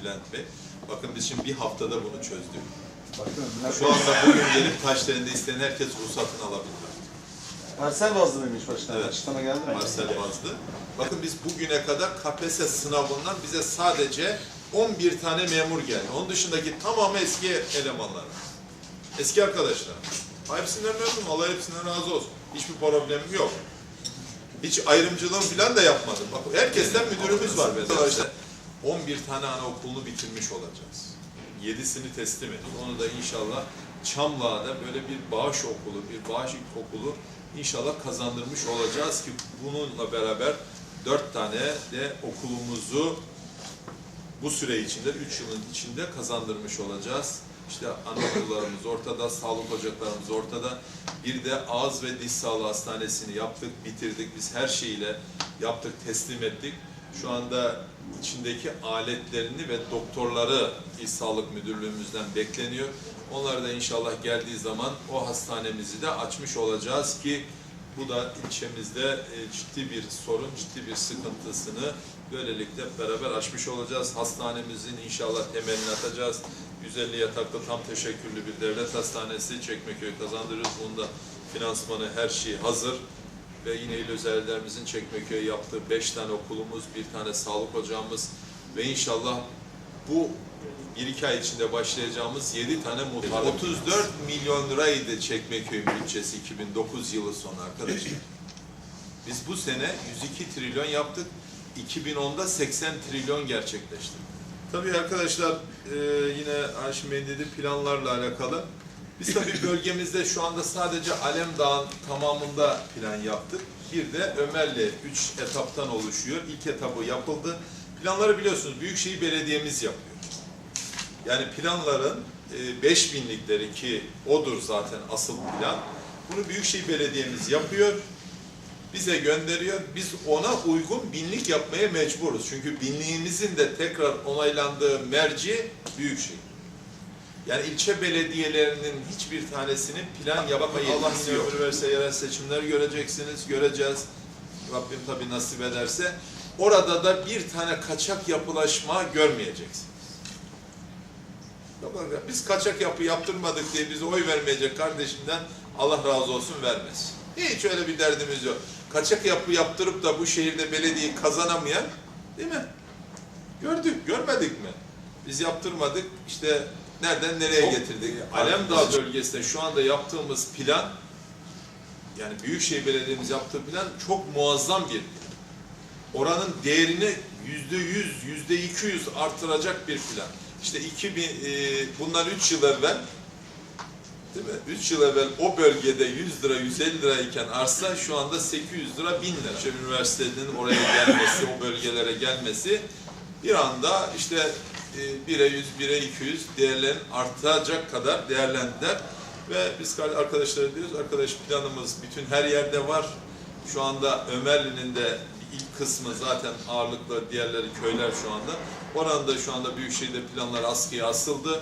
Bülent Bey. Bakın biz şimdi bir haftada bunu çözdük. Bakın Şu anda bugün gelip Taşdere'nde isteyen herkes ruhsatını alabilir. parsel bazlı mıymış başkanım? Evet. Açıklama geldi mi? Parsel bazlı. Bakın biz bugüne kadar KPSS sınavından bize sadece 11 tane memur geldi. Onun dışındaki tamamı eski elemanlar. Eski arkadaşlar. Hepsinden memnunum. Allah hepsinden razı olsun. Hiçbir problemim yok. Hiç ayrımcılığım falan da yapmadım. Bak herkesten müdürümüz var mesela. İşte 11 tane anaokulunu bitirmiş olacağız. 7'sini teslim ettik. Onu da inşallah Çamlı'da böyle bir bağış okulu, bir bağış okulu inşallah kazandırmış olacağız ki bununla beraber 4 tane de okulumuzu bu süre içinde, 3 yılın içinde kazandırmış olacağız. İşte anaokullarımız ortada, sağlık ocaklarımız ortada. Bir de ağız ve diş sağlığı hastanesini yaptık, bitirdik. Biz her şeyiyle yaptık, teslim ettik. Şu anda içindeki aletlerini ve doktorları İl Sağlık Müdürlüğümüzden bekleniyor. Onlar da inşallah geldiği zaman o hastanemizi de açmış olacağız ki bu da ilçemizde e, ciddi bir sorun, ciddi bir sıkıntısını böylelikle beraber aşmış olacağız. Hastanemizin inşallah temelini atacağız. 150 yataklı tam teşekküllü bir devlet hastanesi Çekmeköy kazandırıyoruz. Bunda finansmanı her şey hazır. Ve yine il özellerimizin Çekmeköy yaptığı 5 tane okulumuz, bir tane sağlık ocağımız ve inşallah bu bir iki ay içinde başlayacağımız 7 tane muhtar. 34 milyon liraydı Çekmeköy'ün bütçesi 2009 yılı sonu arkadaşlar. Biz bu sene 102 trilyon yaptık. 2010'da 80 trilyon gerçekleşti. Tabii arkadaşlar e, yine Haşim Bey'in dediği planlarla alakalı. Biz tabii bölgemizde şu anda sadece Alemdağ'ın tamamında plan yaptık. Bir de Ömerli 3 etaptan oluşuyor. İlk etabı yapıldı. Planları biliyorsunuz Büyükşehir Belediye'miz yapıyor. Yani planların e, 5 binlikleri ki odur zaten asıl plan. Bunu Büyükşehir Belediye'miz yapıyor. Bize gönderiyor. Biz ona uygun binlik yapmaya mecburuz. Çünkü binliğimizin de tekrar onaylandığı merci Büyükşehir. Yani ilçe belediyelerinin hiçbir tanesinin plan yapma yetkisi yok. Allah ömür yerel seçimler göreceksiniz, göreceğiz. Rabbim tabii nasip ederse. Orada da bir tane kaçak yapılaşma görmeyeceksiniz. Biz kaçak yapı yaptırmadık diye bize oy vermeyecek kardeşimden Allah razı olsun vermez. Hiç öyle bir derdimiz yok. Kaçak yapı yaptırıp da bu şehirde belediyeyi kazanamayan değil mi? Gördük, görmedik mi? Biz yaptırmadık, işte nereden nereye getirdik? Alemdağ bölgesinde şu anda yaptığımız plan, yani Büyükşehir Belediye'miz yaptığı plan çok muazzam bir. Oranın değerini yüzde yüz, yüzde iki yüz artıracak bir plan. İşte 2000, e, bundan 3 yıl evvel Değil mi? 3 yıl evvel o bölgede 100 lira, 150 lirayken arsa şu anda 800 lira, 1000 lira. İşte üniversitenin oraya gelmesi, o bölgelere gelmesi bir anda işte 1'e 100, 1'e 200 değerlerin artacak kadar değerlendiler. Ve biz arkadaşlara diyoruz, arkadaş planımız bütün her yerde var. Şu anda Ömerli'nin de ilk kısmı zaten ağırlıklı diğerleri köyler şu anda. Oranda şu anda Büyükşehir'de planlar askıya asıldı.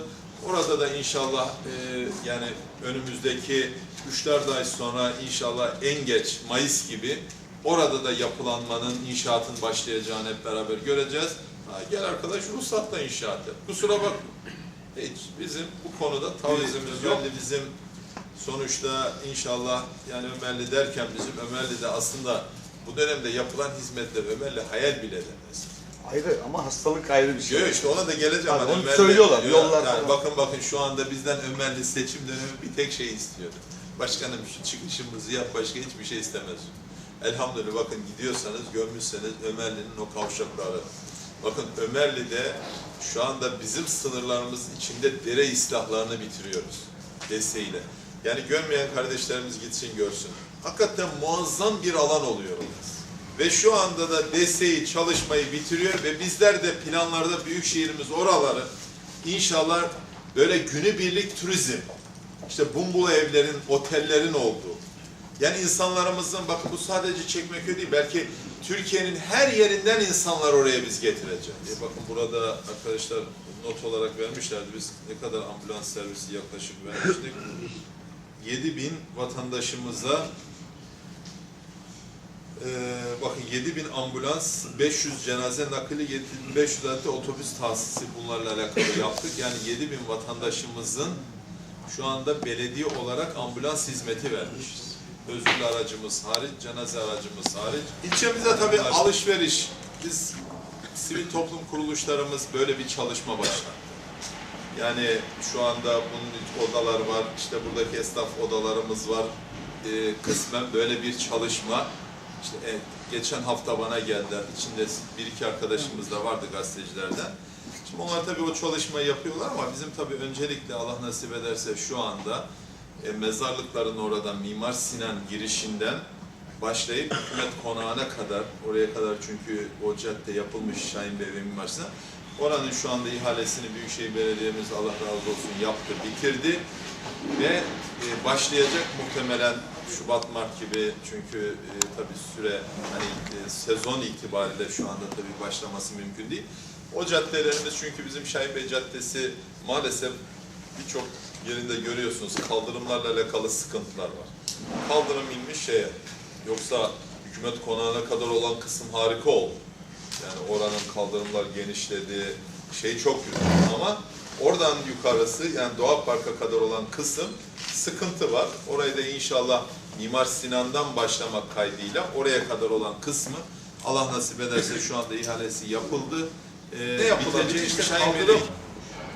Orada da inşallah e, yani önümüzdeki 3-4 ay sonra inşallah en geç Mayıs gibi orada da yapılanmanın, inşaatın başlayacağını hep beraber göreceğiz. Ha, gel arkadaş ruhsatla inşaat yap. Kusura bakma. Hiç bizim bu konuda tavizimiz yok. Bizim sonuçta inşallah yani Ömerli derken bizim Ömerli'de aslında bu dönemde yapılan hizmetler Ömerli hayal bile edemez. Ayrı ama hastalık ayrı bir şey. Yok işte ona da geleceğim. Hani onu Ömerli- söylüyorlar, yollar yani. Bakın bakın şu anda bizden Ömerli seçim dönemi bir tek şey istiyordu. Başkanım şu çıkışımızı yap başka hiçbir şey istemez. Elhamdülillah bakın gidiyorsanız görmüşseniz Ömerli'nin o kavşakları. Bakın Ömerli'de şu anda bizim sınırlarımız içinde dere islahlarını bitiriyoruz desteğiyle. Yani görmeyen kardeşlerimiz gitsin görsün. Hakikaten muazzam bir alan oluyor orası. Ve şu anda da desteği çalışmayı bitiriyor ve bizler de planlarda büyük şehrimiz oraları inşallah böyle günübirlik turizm, işte bumbulu evlerin, otellerin olduğu, yani insanlarımızın, bakın bu sadece Çekmeköy değil, belki Türkiye'nin her yerinden insanlar oraya biz getireceğiz. E bakın burada arkadaşlar not olarak vermişlerdi, biz ne kadar ambulans servisi yaklaşık vermiştik. 7 bin vatandaşımıza Ee, bakın 7000 ambulans, 500 cenaze nakli, 7500 adet otobüs tahsisi bunlarla alakalı yaptık. Yani 7000 vatandaşımızın şu anda belediye olarak ambulans hizmeti vermişiz. Özürlü aracımız hariç, cenaze aracımız hariç. İlçemizde tabii alışveriş. Biz sivil toplum kuruluşlarımız böyle bir çalışma başlattı. Yani şu anda bunun odalar var, işte buradaki esnaf odalarımız var. Ee, kısmen böyle bir çalışma. İşte e, geçen hafta bana geldiler. İçinde bir iki arkadaşımız da vardı gazetecilerden. Şimdi onlar tabii o çalışmayı yapıyorlar ama bizim tabii öncelikle Allah nasip ederse şu anda e, mezarlıkların oradan Mimar Sinan girişinden başlayıp hükümet konağına kadar, oraya kadar çünkü o cadde yapılmış Şahin Bey ve Mimar Sinan. Oranın şu anda ihalesini Büyükşehir Belediye'miz Allah razı olsun yaptı, bitirdi ve e, başlayacak muhtemelen Şubat Mart gibi çünkü e, tabii süre hani e, sezon itibariyle şu anda tabii başlaması mümkün değil. O caddelerimiz çünkü bizim Şahin Bey Caddesi maalesef birçok yerinde görüyorsunuz kaldırımlarla alakalı sıkıntılar var. Kaldırım inmiş şeye yoksa hükümet konağına kadar olan kısım harika oldu. Yani oranın kaldırımlar genişledi, şey çok güzel ama oradan yukarısı yani Doğa Park'a kadar olan kısım sıkıntı var. Orayı da inşallah Mimar Sinan'dan başlamak kaydıyla oraya kadar olan kısmı Allah nasip ederse şu anda ihalesi yapıldı. Ee, Ne bitecek İşte şey kaldırım.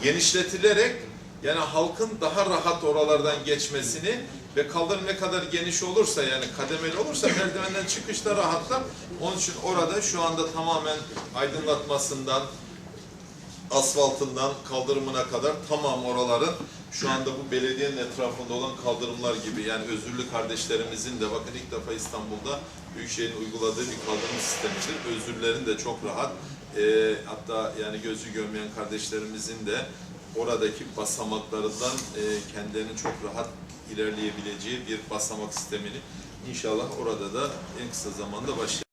genişletilerek yani halkın daha rahat oralardan geçmesini ve kaldırım ne kadar geniş olursa yani kademeli olursa merdivenden çıkışta rahatlar. Onun için orada şu anda tamamen aydınlatmasından asfaltından kaldırımına kadar tamam oraların şu anda bu belediyenin etrafında olan kaldırımlar gibi yani özürlü kardeşlerimizin de bakın ilk defa İstanbul'da Büyükşehir'in uyguladığı bir kaldırım sistemidir. Özürlerin de çok rahat e, hatta yani gözü görmeyen kardeşlerimizin de oradaki basamaklarından e, kendilerini çok rahat ilerleyebileceği bir basamak sistemini inşallah orada da en kısa zamanda başlayacağız.